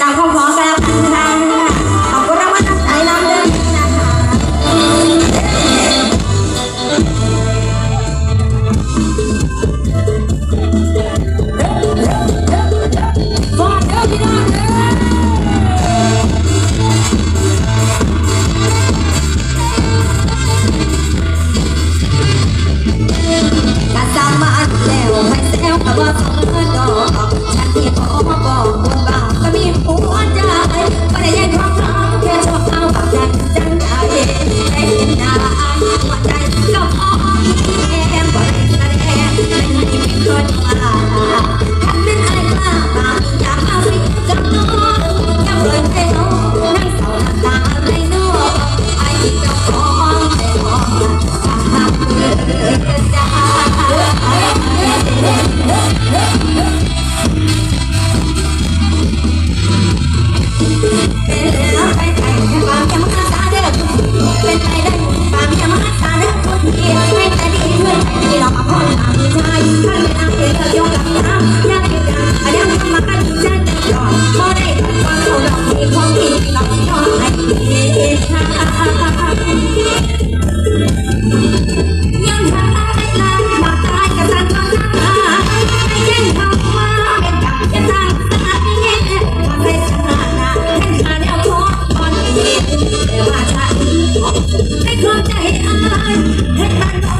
大泡泡。 ให้ความใจอายให้มัน